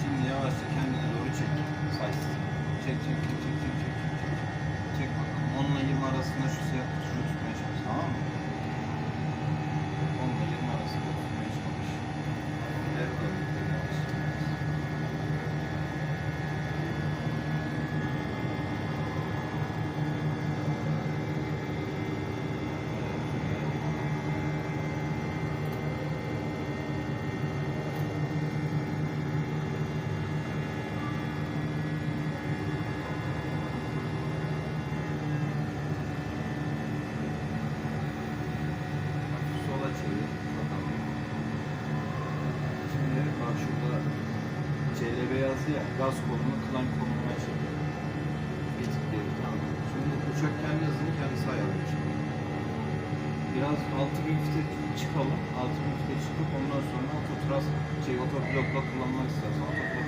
Şimdi yavaşça kendine doğru çek. Çek çek çek. çek. Gaz kolunu klan konumuna çekiyor. Tıklayıp tamam. Şimdi uçak kendi hızını kendisi ayarlıyor şimdi. Biraz 6000 fite çıkalım. 6000 fite çıkıp ondan sonra ototrans şey otoblokla kullanmak istersen otoblok